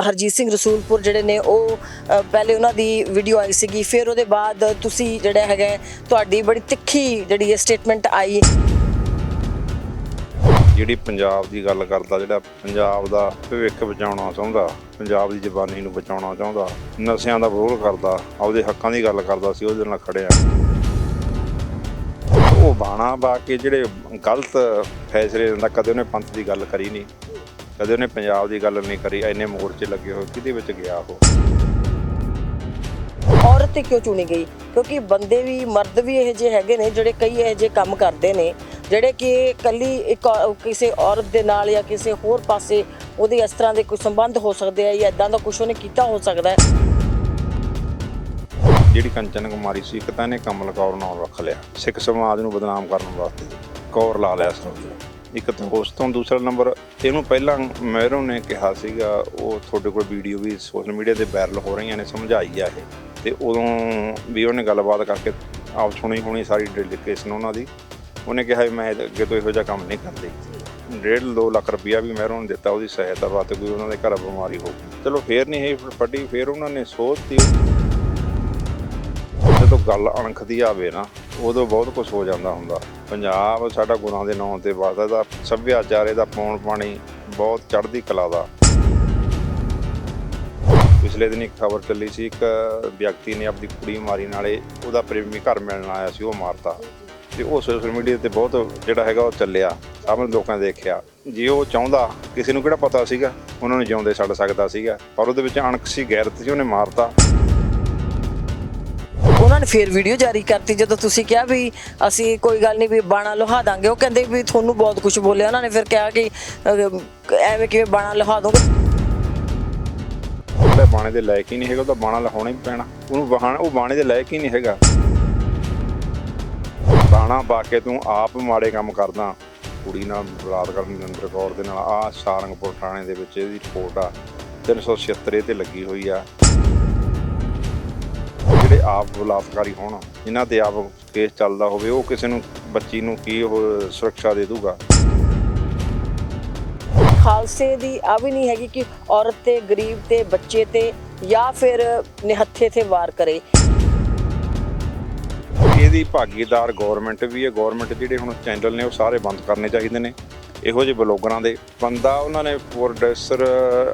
ਹਰਜੀਤ ਸਿੰਘ ਰਸੂਲਪੁਰ ਜਿਹੜੇ ਨੇ ਉਹ ਪਹਿਲੇ ਉਹਨਾਂ ਦੀ ਵੀਡੀਓ ਆਈ ਸੀਗੀ, ਫਿਰ ਉਹਦੇ ਬਾਅਦ ਤੁਸੀਂ ਜਿਹੜਾ ਹੈਗਾ ਤੁਹਾਡੀ ਬੜੀ ਤਿੱਖੀ ਜਿਹੜੀ ਹੈ ਸਟੇਟਮੈਂਟ ਆਈ। ਜਿਹੜੀ ਪੰਜਾਬ ਦੀ ਗੱਲ ਕਰਦਾ, ਜਿਹੜਾ ਪੰਜਾਬ ਦਾ ਭਵਿੱਖ ਬਚਾਉਣਾ ਚਾਹੁੰਦਾ, ਪੰਜਾਬ ਦੀ ਜ਼ਬਾਨੀ ਨੂੰ ਬਚਾਉਣਾ ਚਾਹੁੰਦਾ, ਨਸ਼ਿਆਂ ਦਾ ਵਿਰੋਧ ਕਰਦਾ, ਆਪਦੇ ਹੱਕਾਂ ਦੀ ਗੱਲ ਕਰਦਾ ਸੀ, ਉਹਦੇ ਨਾਲ ਖੜਿਆ। ਉਹ ਬਾਣਾ ਬਾ ਕੇ ਜਿਹੜੇ ਗਲਤ ਫੈਸਲੇ ਦਿੰਦਾ ਕਦੇ ਉਹਨੇ ਪੰਥ ਦੀ ਗੱਲ ਕਰੀ ਨਹੀਂ। ਕਦੇ ਉਹਨੇ ਪੰਜਾਬ ਦੀ ਗੱਲ ਨਹੀਂ ਕਰੀ ਐਨੇ ਮੋਰਚੇ ਲੱਗੇ ਹੋਏ ਕਿਹਦੇ ਵਿੱਚ ਗਿਆ ਉਹ? ਔਰਤ ਕਿਉਂ ਚੁਣੀ ਗਈ? ਕਿਉਂਕਿ ਬੰਦੇ ਵੀ ਮਰਦ ਵੀ ਇਹੋ ਜਿਹੇ ਹੈਗੇ ਨੇ ਜਿਹੜੇ ਕਈ ਇਹੋ ਜਿਹੇ ਕੰਮ ਕਰਦੇ ਨੇ ਜਿਹੜੇ ਕਿ ਕੱਲੀ ਇੱਕ ਕਿਸੇ ਔਰਤ ਦੇ ਨਾਲ ਜਾਂ ਕਿਸੇ ਹੋਰ ਪਾਸੇ ਉਹਦੇ ਇਸ ਤਰ੍ਹਾਂ ਦੇ ਕੋਈ ਸੰਬੰਧ ਹੋ ਸਕਦੇ ਆ ਜਾਂ ਇਦਾਂ ਦਾ ਕੁਝ ਉਹਨੇ ਕੀਤਾ ਹੋ ਸਕਦਾ ਹੈ। ਜਿਹੜੀ ਕੰਚਨ ਕੁਮਾਰੀ ਸੀ ਇੱਕ ਤਾਂ ਇਹਨੇ ਕਮਲ ਕੌਰ ਨਾਮ ਰੱਖ ਲਿਆ। ਸਿੱਖ ਸਮਾਜ ਨੂੰ ਬਦਨਾਮ ਕਰਨ ਵਾਸਤੇ ਕੌਰ ਲਾ ਲਿਆ ਸਭ ਇੱਕ ਦੋਸਤ ਤੋਂ ਦੂਸਰਾ ਨੰਬਰ ਇਹਨੂੰ ਪਹਿਲਾਂ ਮਹਿਰੋਂ ਨੇ ਕਿਹਾ ਸੀਗਾ, ਉਹ ਤੁਹਾਡੇ ਕੋਲ ਵੀਡੀਓ ਵੀ ਸੋਸ਼ਲ ਮੀਡੀਆ ਤੇ ਵਾਇਰਲ ਹੋ ਰਹੀਆਂ ਨੇ, ਸਮਝਾਈ ਆ ਇਹ। ਤੇ ਉਦੋਂ ਵੀ ਉਹਨੇ ਗੱਲਬਾਤ ਕਰਕੇ ਆਪ ਸੁਣੀ ਹੋਣੀ ਸਾਰੀ ਡੈਲੀਗੇਸ਼ਨ ਉਹਨਾਂ ਦੀ। ਉਹਨੇ ਕਿਹਾ ਵੀ ਮੈਂ ਅੱਗੇ ਤੋਂ ਇਹੋ ਜਿਹਾ ਕੰਮ ਨਹੀਂ ਕਰਦੀ। ਡੇਢ ਦੋ ਲੱਖ ਰੁਪਇਆ ਵੀ ਮਹਿਰੋਂ ਨੇ ਦਿੱਤਾ ਉਹਦੀ ਸਹਾਇਤਾ ਵਾਸਤੇ, ਕੋਈ ਉਹਨਾਂ ਦੇ ਘਰ ਬਿਮਾਰੀ ਹੋ ਗਈ। ਚਲੋ ਫੇਰ ਨਹੀਂ ਇਹ ਫੱਟੀ, ਫੇਰ ਉਹਨਾਂ ਨੇ ਸੋਚਤੀ। ਜਦੋਂ ਗੱਲ ਅਣਖਦੀ ਆਵੇ ਨਾ ਉਦੋਂ ਬਹੁਤ ਕੁਝ ਹੋ ਜਾਂਦਾ ਹੁੰਦਾ। ਪੰਜਾਬ ਸਾਡਾ ਗੁਰਾਂ ਦੇ ਨਾਂ ਤੇ ਵਸਦਾ ਦਾ ਸੱਭਿਆਚਾਰ ਇਹਦਾ ਪੌਣ ਪਾਣੀ ਬਹੁਤ ਚੜ੍ਹਦੀ ਕਲਾ ਦਾ। ਪਿਛਲੇ ਦਿਨ ਇੱਕ ਖਬਰ ਚੱਲੀ ਸੀ, ਇੱਕ ਵਿਅਕਤੀ ਨੇ ਆਪਣੀ ਕੁੜੀ ਮਾਰੀ ਨਾਲੇ ਉਹਦਾ ਪ੍ਰੇਮੀ ਘਰ ਮਿਲਣ ਆਇਆ ਸੀ, ਉਹ ਮਾਰਤਾ। ਤੇ ਉਹ ਸੋਸ਼ਲ ਮੀਡੀਆ ਤੇ ਬਹੁਤ ਜਿਹੜਾ ਹੈਗਾ ਉਹ ਚੱਲਿਆ, ਸਾਹਮਣੇ ਲੋਕਾਂ ਨੇ ਦੇਖਿਆ। ਜੇ ਉਹ ਚਾਹੁੰਦਾ, ਕਿਸੇ ਨੂੰ ਕਿਹੜਾ ਪਤਾ ਸੀਗਾ? ਉਹਨਾਂ ਨੂੰ ਜਿਉਂਦੇ ਛੱਡ ਸਕਦਾ ਸੀਗਾ। ਪਰ ਉਹਦੇ ਵਿੱਚ ਅਣਖ ਸੀ, ਗੈਰਤ ਸੀ, ਉਹਨੇ ਮਾਰਤਾ। ਉਹਨਾਂ ਨੇ ਫਿਰ ਵੀਡੀਓ ਜਾਰੀ ਕਰਤੀ ਜਦੋਂ ਤੁਸੀਂ ਕਿਹਾ ਵੀ ਅਸੀਂ ਕੋਈ ਗੱਲ ਨਹੀਂ ਵੀ ਬਾਣਾ ਲੋਹਾ ਦਾਂਗੇ ਉਹ ਕਹਿੰਦੇ ਵੀ ਤੁਹਾਨੂੰ ਬਹੁਤ ਕੁਝ ਬੋਲਿਆ। ਉਹਨਾਂ ਨੇ ਫਿਰ ਕਿਹਾ ਕਿ ਅਹ, ਐਵੇਂ ਕਿਵੇਂ ਬਾਣਾ ਲੋਹਾ ਦੋਗੇ? ਜਿਹੜਾ ਬਾਣੇ ਦੇ ਲਾਇਕ ਹੀ ਨਹੀਂ ਹੈਗਾ ਉਹ ਬਾਣਾ ਲਹਾਉਣਾ ਹੀ ਪੈਣਾ। ਉਹਨੂੰ ਬਾਣਾ ਉਹ ਬਾਣੇ ਦੇ ਲਾਇਕ ਹੀ ਨਹੀਂ ਹੈਗਾ। ਬਾਣਾ ਪਾ ਕੇ ਤੂੰ ਆਪ ਮਾੜੇ ਕੰਮ ਕਰਦਾ। ਕੁੜੀ ਨਾਲ ਬਲਾਤਕਾਰ ਨਿਰੰਦਰ ਕੌਰ ਦੇ ਨਾਲ ਆ ਸਾਰੰਗਪੁਰ ਥਾਣੇ ਦੇ ਵਿੱਚ ਇਹਦੀ ਰਿਪੋਰਟ ਆ। 376 ਇਹ ਤੇ ਲੱਗੀ ਹੋਈ ਆ। ਆਪ ਬਲਾਤਕਾਰੀ ਹੋਣ। ਜਿਨ੍ਹਾਂ ਤੇ ਆਪ ਕੇਸ ਚੱਲਦਾ ਹੋਵੇ ਉਹ ਕਿਸੇ ਨੂੰ ਬੱਚੀ ਨੂੰ ਕੀ ਉਹ ਸੁਰੱਖਿਆ ਦੇ ਦੂਗਾ? ਖਾਲਸੇ ਦੀ ਆ ਵੀ ਨਹੀਂ ਹੈਗੀ ਕਿ ਔਰਤ ਤੇ ਗਰੀਬ ਤੇ ਬੱਚੇ ਤੇ ਜਾਂ ਫਿਰ ਨਿਹੱਥੇ ਤੇ ਵਾਰ ਕਰੇ। ਇਹਦੀ ਭਾਗੀਦਾਰ ਗਵਰਨਮੈਂਟ ਵੀ ਹੈ। ਗਵਰਨਮੈਂਟ ਜਿਹੜੇ ਹੁਣ ਚੈਨਲ ਨੇ ਉਹ ਸਾਰੇ ਬੰਦ ਕਰਨੇ ਚਾਹੀਦੇ ਨੇ। ਇਹੋ ਜਿਹੇ ਬਲੌਗਰਾਂ ਦੇ। ਬੰਦਾ ਉਹਨਾਂ ਨੇ ਪ੍ਰੋਡਿਊਸਰ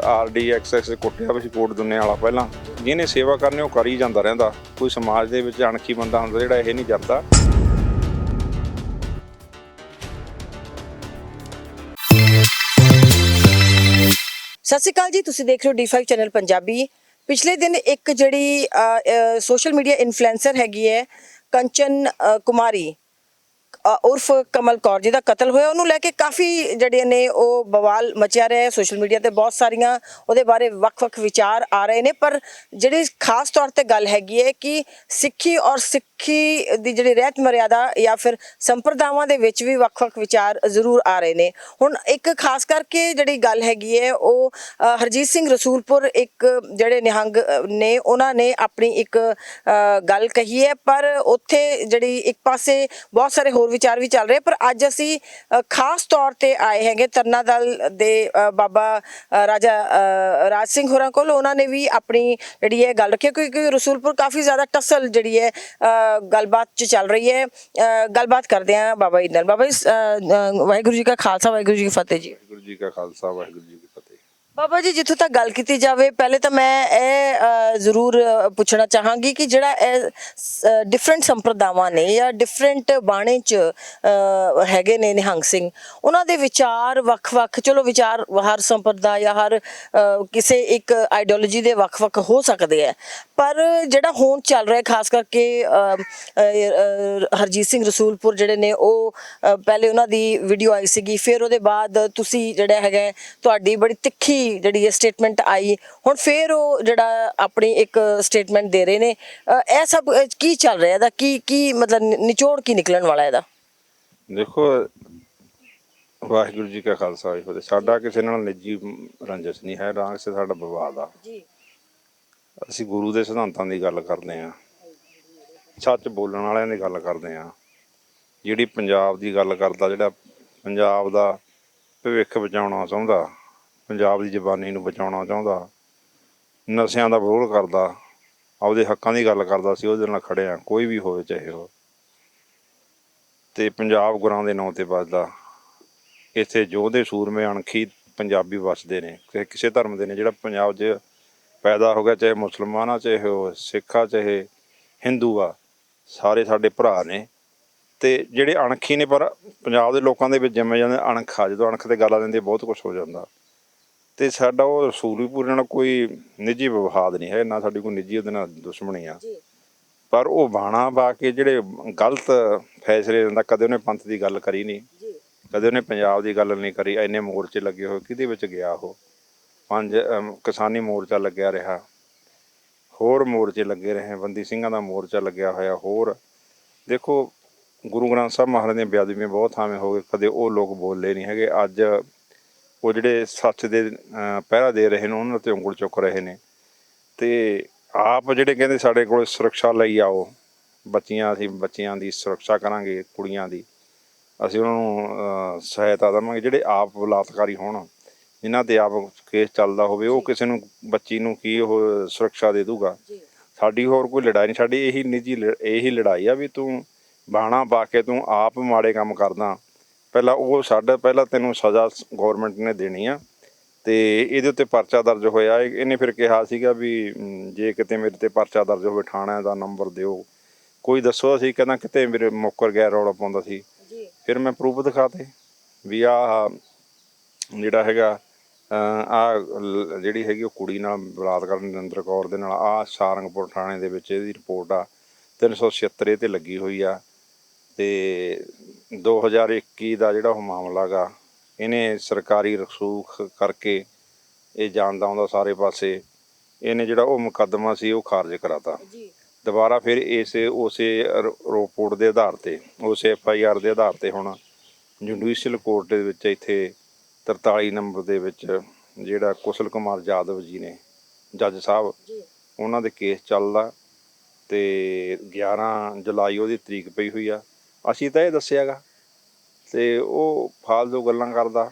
ਆਰਡੀ ਐਕਸਐਸ ਕੁੱਟਿਆ ਵਿੱਚ ਕੋਟ ਦੁੰਨੇ ਵਾਲਾ ਪਹਿਲਾਂ। ਜਿਹਨੇ ਸੇਵਾ ਕਰਨੀ, ਉਹ ਕਰੀ ਜਾਂਦਾ ਰਹਿੰਦਾ। ਕੋਈ ਸਮਾਜ ਦੇ ਵਿੱਚ ਅਣਖੀ ਬੰਦਾ ਹੁੰਦਾ ਜਿਹੜਾ ਇਹ ਨਹੀਂ ਕਰਦਾ ਸਤਿ ਸ਼੍ਰੀ ਅਕਾਲ ਜੀ, ਤੁਸੀਂ ਦੇਖ ਰਹੇ ਹੋ D5 ਚੈਨਲ ਪੰਜਾਬੀ। ਪਿਛਲੇ ਦਿਨ ਇੱਕ ਜਿਹੜੀ ਸੋਸ਼ਲ ਮੀਡੀਆ ਇਨਫਲੂਐਂਸਰ ਹੈਗੀ ਹੈ, ਕੰਚਨ ਕੁਮਾਰੀ। ਉਰਫ ਕਮਲ ਕੌਰ ਜੀ ਦਾ ਕਤਲ ਹੋਇਆ, ਉਹਨੂੰ ਲੈ ਕੇ ਕਾਫੀ ਜਿਹੜੇ ਨੇ ਉਹ ਬਵਾਲ ਮਚਿਆ ਰਿਹਾ ਸੋਸ਼ਲ ਮੀਡੀਆ ਤੇ, ਬਹੁਤ ਸਾਰੀਆਂ ਉਹਦੇ ਬਾਰੇ ਵੱਖ-ਵੱਖ ਵਿਚਾਰ ਆ ਰਹੇ ਨੇ, ਪਰ ਜਿਹੜੀ ਖਾਸ ਤੌਰ ਤੇ ਗੱਲ ਹੈਗੀ ਹੈ ਕਿ ਸਿੱਖੀ ਔਰ ਸਿੱਖੀ ਦੀ ਜਿਹੜੀ ਰਹਿਤ ਮਰਿਆਦਾ ਜਾਂ ਫਿਰ ਸੰਪਰਦਾਵਾਂ ਦੇ ਵਿੱਚ ਵੀ ਵੱਖ-ਵੱਖ ਵਿਚਾਰ ਜ਼ਰੂਰ ਆ ਰਹੇ ਨੇ। ਹੁਣ ਇੱਕ ਖਾਸ ਕਰਕੇ ਜਿਹੜੀ ਗੱਲ ਹੈਗੀ ਹੈ, ਉਹ ਹਰਜੀਤ ਸਿੰਘ ਰਸੂਲਪੁਰ ਇੱਕ ਜਿਹੜੇ ਨਿਹੰਗ ਨੇ, ਉਹਨਾਂ ਨੇ ਆਪਣੀ ਇੱਕ ਗੱਲ ਕਹੀ ਹੈ, ਪਰ ਉੱਥੇ ਜਿਹੜੀ ਇੱਕ ਪਾਸੇ ਬਹੁਤ ਸਾਰੇ ਹੋਰ ਵਿਚਾਰ ਵੀ ਚੱਲ ਰਹੇ ਪਰ ਅੱਜ ਅਸੀਂ ਖਾਸ ਤੌਰ ਤੇ ਆਏ ਹੈਗੇ ਤਰਨਾ ਦਲ ਦੇ ਬਾਬਾ ਰਾਜਾ ਰਾਜ ਸਿੰਘ ਹੋਰਾਂ ਕੋਲ। ਉਹਨਾਂ ਨੇ ਵੀ ਆਪਣੀ ਜਿਹੜੀ ਹੈ ਗੱਲ ਰੱਖੀ ਕਿਉਂਕਿ ਰਸੂਲਪੁਰ ਕਾਫੀ ਜ਼ਿਆਦਾ ਟਸਲ ਜਿਹੜੀ ਹੈ ਅ, ਗੱਲਬਾਤ ਚ ਚੱਲ ਰਹੀ ਹੈ। ਅ, ਗੱਲਬਾਤ ਕਰਦੇ ਆ ਬਾਬਾ ਜੀ ਨਾਲ। ਬਾਬਾ ਜੀ ਵਾਹਿਗੁਰੂ ਜੀ ਕਾ ਖਾਲਸਾ ਵਾਹਿਗੁਰੂ ਜੀ ਕੀ ਫਤਿਹ ਜੀ। ਵਾਹਿਗੁਰੂ ਜੀ ਕਾ ਖਾਲਸਾ ਵਾਹਿਗੁਰੂ ਜੀ ਬਾਬਾ ਜੀ, ਜਿੱਥੋਂ ਤੱਕ ਗੱਲ ਕੀਤੀ ਜਾਵੇ, ਪਹਿਲੇ ਤਾਂ ਮੈਂ ਇਹ ਜ਼ਰੂਰ ਪੁੱਛਣਾ ਚਾਹਾਂਗੀ ਕਿ ਜਿਹੜਾ ਇਹ ਡਿਫਰੈਂਟ ਸੰਪਰਦਾਵਾਂ ਨੇ ਜਾਂ ਡਿਫਰੈਂਟ ਬਾਣੇ ਚ ਹੈਗੇ ਨੇ ਨਿਹੰਗ ਸਿੰਘ, ਉਹਨਾਂ ਦੇ ਵਿਚਾਰ ਵੱਖ-ਵੱਖ, ਚਲੋ ਵਿਚਾਰ ਹਰ ਸੰਪਰਦਾ ਜਾਂ ਹਰ ਕਿਸੇ ਇੱਕ ਆਈਡੀਓਲੋਜੀ ਦੇ ਵੱਖ-ਵੱਖ ਹੋ ਸਕਦੇ ਆ ਪਰ ਜਿਹੜਾ ਹੁਣ ਚੱਲ ਰਿਹਾ, ਖਾਸ ਕਰਕੇ ਹਰਜੀਤ ਸਿੰਘ ਰਸੂਲਪੁਰ ਜਿਹੜੇ ਨੇ, ਉਹ ਪਹਿਲੇ ਉਹਨਾਂ ਦੀ ਵੀਡੀਓ ਆਈ ਸੀਗੀ, ਫਿਰ ਉਹਦੇ ਬਾਅਦ ਤੁਸੀਂ ਜਿਹੜਾ ਹੈਗਾ, ਤੁਹਾਡੀ ਬੜੀ ਤਿੱਖੀ ਜਿਹੜੀ ਹੈ ਸਟੇਟਮੈਂਟ ਆਈ ਹੁਣ ਫਿਰ ਉਹ ਜਿਹੜਾ ਆਪਣੀ ਇੱਕ ਸਟੇਟਮੈਂਟ ਦੇ ਰਹੇ ਨੇ ਇਹ ਸਭ ਕੀ ਚੱਲ ਰਿਹਾ ਇਹਦਾ? ਕੀ ਕੀ ਮਤਲਬ ਨਿਚੋੜ ਕੀ ਨਿਕਲਣ ਵਾਲਾ ਇਹਦਾ? ਦੇਖੋ ਵਾਹਿਗੁਰੂ ਜੀ ਕਾ ਖਾਲਸਾ ਵਾਹਿਗੁਰੂ ਜੀ। ਸਾਡਾ ਕਿਸੇ ਨਾਲ ਨਿੱਜੀ ਰੰਜਿਸ਼ ਨਹੀਂ ਹੈ ਨਾ ਕਿਸੇ ਸਾਡਾ ਵਿਵਾਦ ਆ। ਜੀ। ਅਸੀਂ ਗੁਰੂ ਦੇ ਸਿਧਾਂਤਾਂ ਦੀ ਗੱਲ ਕਰਦੇ ਆਂ ਸੱਚ ਬੋਲਣ ਵਾਲਿਆਂ ਦੀ ਗੱਲ ਕਰਦੇ ਆਂ ਜਿਹੜੀ ਪੰਜਾਬ ਦੀ ਗੱਲ ਕਰਦਾ ਜਿਹੜਾ ਪੰਜਾਬ ਦਾ ਭਵਿੱਖ ਬਚਾਉਣਾ ਚਾਹੁੰਦਾ ਪੰਜਾਬ ਦੀ ਜ਼ਬਾਨੀ ਨੂੰ ਬਚਾਉਣਾ ਚਾਹੁੰਦਾ, ਨਸ਼ਿਆਂ ਦਾ ਵਿਰੋਧ ਕਰਦਾ, ਆਪਦੇ ਹੱਕਾਂ ਦੀ ਗੱਲ ਕਰਦਾ ਸੀ, ਉਹਦੇ ਨਾਲ ਖੜਿਆ ਕੋਈ ਵੀ ਹੋਵੇ ਚਾਹੇ ਉਹ। ਤੇ ਪੰਜਾਬ ਗੁਰਾਂ ਦੇ ਨਾਂ ਤੇ ਵੱਸਦਾ। ਇੱਥੇ ਯੋਧੇ ਸੂਰਮੇ, ਅਣਖੀ ਪੰਜਾਬੀ ਵਸਦੇ ਨੇ ਕਿਸੇ ਧਰਮ ਦੇ ਨੇ, ਜਿਹੜਾ ਪੰਜਾਬ 'ਚ ਪੈਦਾ ਹੋ ਗਿਆ, ਚਾਹੇ ਮੁਸਲਮਾਨ ਆ, ਚਾਹੇ ਉਹ ਸਿੱਖ ਆ, ਚਾਹੇ ਹਿੰਦੂ ਆ, ਸਾਰੇ ਸਾਡੇ ਭਰਾ ਨੇ। ਤੇ ਜਿਹੜੇ ਅਣਖੀ ਨੇ, ਪਰ ਪੰਜਾਬ ਦੇ ਲੋਕਾਂ ਦੇ ਵਿੱਚ ਜੰਮੇ ਜਾਂਦੇ ਅਣਖ ਆ, ਜਦੋਂ ਅਣਖ ਤੇ ਗੱਲ ਆ ਜਾਂਦੀ ਬਹੁਤ ਕੁਝ ਹੋ ਜਾਂਦਾ। ਤੇ ਸਾਡਾ ਉਹ ਰਸੂਲੀਪੁਰ ਨਾਲ ਕੋਈ ਨਿੱਜੀ ਵਿਵਾਦ ਨਹੀਂ ਹੈ ਨਾ ਸਾਡੀ ਕੋਈ ਨਿੱਜੀ ਉਹਦੇ ਨਾਲ ਦੁਸ਼ਮਣੀ ਆ। ਪਰ ਉਹ ਬਾਣਾ ਪਾ ਕੇ ਜਿਹੜੇ ਗਲਤ ਫੈਸਲੇ ਲੈਂਦਾ ਕਦੇ ਉਹਨੇ ਪੰਥ ਦੀ ਗੱਲ ਕਰੀ ਨਹੀਂ ਜੀ। ਕਦੇ ਉਹਨੇ ਪੰਜਾਬ ਦੀ ਗੱਲ ਨਹੀਂ ਕਰੀ ਐਨੇ ਮੋਰਚੇ ਲੱਗੇ ਹੋਏ ਕਿਹਦੇ ਵਿੱਚ ਗਿਆ ਉਹ? ਪੰਜ ਕਿਸਾਨੀ ਮੋਰਚਾ ਲੱਗਿਆ ਰਿਹਾ। ਹੋਰ ਮੋਰਚੇ ਲੱਗੇ ਰਹੇ ਬੰਦੀ ਸਿੰਘਾਂ ਦਾ ਮੋਰਚਾ ਲੱਗਿਆ ਹੋਇਆ ਹੋਰ। ਦੇਖੋ ਗੁਰੂ ਗ੍ਰੰਥ ਸਾਹਿਬ ਮਹਾਰਾਜ ਦੀਆਂ ਬੇਅਦਬੀਆਂ ਬਹੁਤ ਥਾਵੇਂ ਹੋ ਗਏ ਕਦੇ ਉਹ ਲੋਕ ਬੋਲੇ ਨਹੀਂ ਹੈਗੇ। ਅੱਜ ਉਹ ਜਿਹੜੇ ਸੱਚ ਦੇ ਪਹਿਰਾ ਦੇ ਰਹੇ ਨੇ ਉਹਨਾਂ ਤੇ ਉਂਗਲ ਚੁੱਕ ਰਹੇ ਨੇ। ਤੇ ਆਪ ਜਿਹੜੇ ਕਹਿੰਦੇ ਸਾਡੇ ਕੋਲ ਸੁਰੱਖਿਆ ਲਈ ਆਓ ਬੱਚੀਆਂ ਅਸੀਂ ਬੱਚਿਆਂ ਦੀ ਸੁਰੱਖਿਆ ਕਰਾਂਗੇ ਕੁੜੀਆਂ ਦੀ ਅਸੀਂ ਉਹਨਾਂ ਨੂੰ ਸਹਾਇਤਾ ਦੇਵਾਂਗੇ। ਜਿਹੜੇ ਆਪ ਬਲਾਤਕਾਰੀ ਹੋਣ ਜਿਨ੍ਹਾਂ ਤੇ ਆਪ ਕੇਸ ਚੱਲਦਾ ਹੋਵੇ ਉਹ ਕਿਸੇ ਨੂੰ ਬੱਚੀ ਨੂੰ ਕੀ ਉਹ ਸੁਰੱਖਿਆ ਦੇ ਦੂਗਾ? ਸਾਡੀ ਹੋਰ ਕੋਈ ਲੜਾਈ ਨਹੀਂ। ਸਾਡੀ ਇਹੀ ਨਿੱਜੀ ਇਹੀ ਲੜਾਈ ਆ ਵੀ ਤੂੰ ਬਾਣਾ ਪਾ ਕੇ ਤੂੰ ਆਪ ਮਾੜੇ ਕੰਮ ਕਰਦਾ। ਪਹਿਲਾਂ ਉਹ ਸਾਡਾ ਪਹਿਲਾਂ ਤੈਨੂੰ ਸਜ਼ਾ ਗਵਰਨਮੈਂਟ ਨੇ ਦੇਣੀ ਆ ਤੇ ਇਹਦੇ ਉੱਤੇ ਪਰਚਾ ਦਰਜ ਹੋਇਆ। ਇਹ- ਇਹਨੇ ਫਿਰ ਕਿਹਾ ਸੀਗਾ ਵੀ ਜੇ ਕਿਤੇ ਮੇਰੇ ਤੇ ਪਰਚਾ ਦਰਜ ਹੋਵੇ ਥਾਣੇ ਦਾ ਨੰਬਰ ਦਿਓ। ਕੋਈ ਦੱਸੋ ਅਸੀਂ ਕਹਿੰਦਾ ਕਿਤੇ ਮੇਰੇ ਮੁੱਕਰ ਗਿਆ ਰੌਲਾ ਪਾਉਂਦਾ ਸੀ। ਜੀ। ਫਿਰ ਮੈਂ ਪ੍ਰੂਫ ਦਿਖਾਤੇ ਵੀ ਆ ਜਿਹੜਾ ਹੈਗਾ ਆ ਜਿਹੜੀ ਹੈਗੀ ਉਹ ਕੁੜੀ ਨਾਲ ਬਲਾਤਕਾਰ ਨਰਿੰਦਰ ਕੌਰ ਦੇ ਨਾਲ ਆ ਸਾਰੰਗਪੁਰ ਥਾਣੇ ਦੇ ਵਿੱਚ ਇਹਦੀ ਰਿਪੋਰਟ ਆ। 376 ਇਹ ਤੇ ਲੱਗੀ ਹੋਈ ਆ। ਤੇ 2021 ਦਾ ਜਿਹੜਾ ਉਹ ਮਾਮਲਾ ਗਾ ਇਹਨੇ ਸਰਕਾਰੀ ਰਸੂਖ ਕਰਕੇ ਇਹ ਜਾਣਦਾ ਹੁੰਦਾ ਸਾਰੇ ਪਾਸੇ ਇਹਨੇ ਜਿਹੜਾ ਉਹ ਮੁਕੱਦਮਾ ਸੀ ਉਹ ਖਾਰਜ ਕਰਾਤਾ। ਜੀ। ਦੁਬਾਰਾ ਫਿਰ ਇਸੇ ਉਸੇ ਰਿਪੋਰਟ ਦੇ ਆਧਾਰ ਤੇ ਉਸੇ ਐਫ ਆਈ ਆਰ ਦੇ ਆਧਾਰ ਤੇ ਹੁਣ ਜੁਡੀਸ਼ੀਅਲ ਕੋਰਟ ਦੇ ਵਿੱਚ ਇੱਥੇ 43 ਨੰਬਰ ਦੇ ਵਿੱਚ ਜਿਹੜਾ ਕੁਸ਼ਲ ਕੁਮਾਰ ਜਾਦਵ ਜੀ ਨੇ ਜੱਜ ਸਾਹਿਬ ਜੀ। ਉਹਨਾਂ ਦੇ ਕੇਸ ਚੱਲਦਾ ਤੇ 11 ਜੁਲਾਈ ਉਹਦੀ ਤਰੀਕ ਪਈ ਹੋਈ ਆ। ਅਸੀਂ ਤਾਂ ਇਹ ਦੱਸਿਆਗਾ ਤੇ ਉਹ ਫਾਲਤੂ ਗੱਲਾਂ ਕਰਦਾ।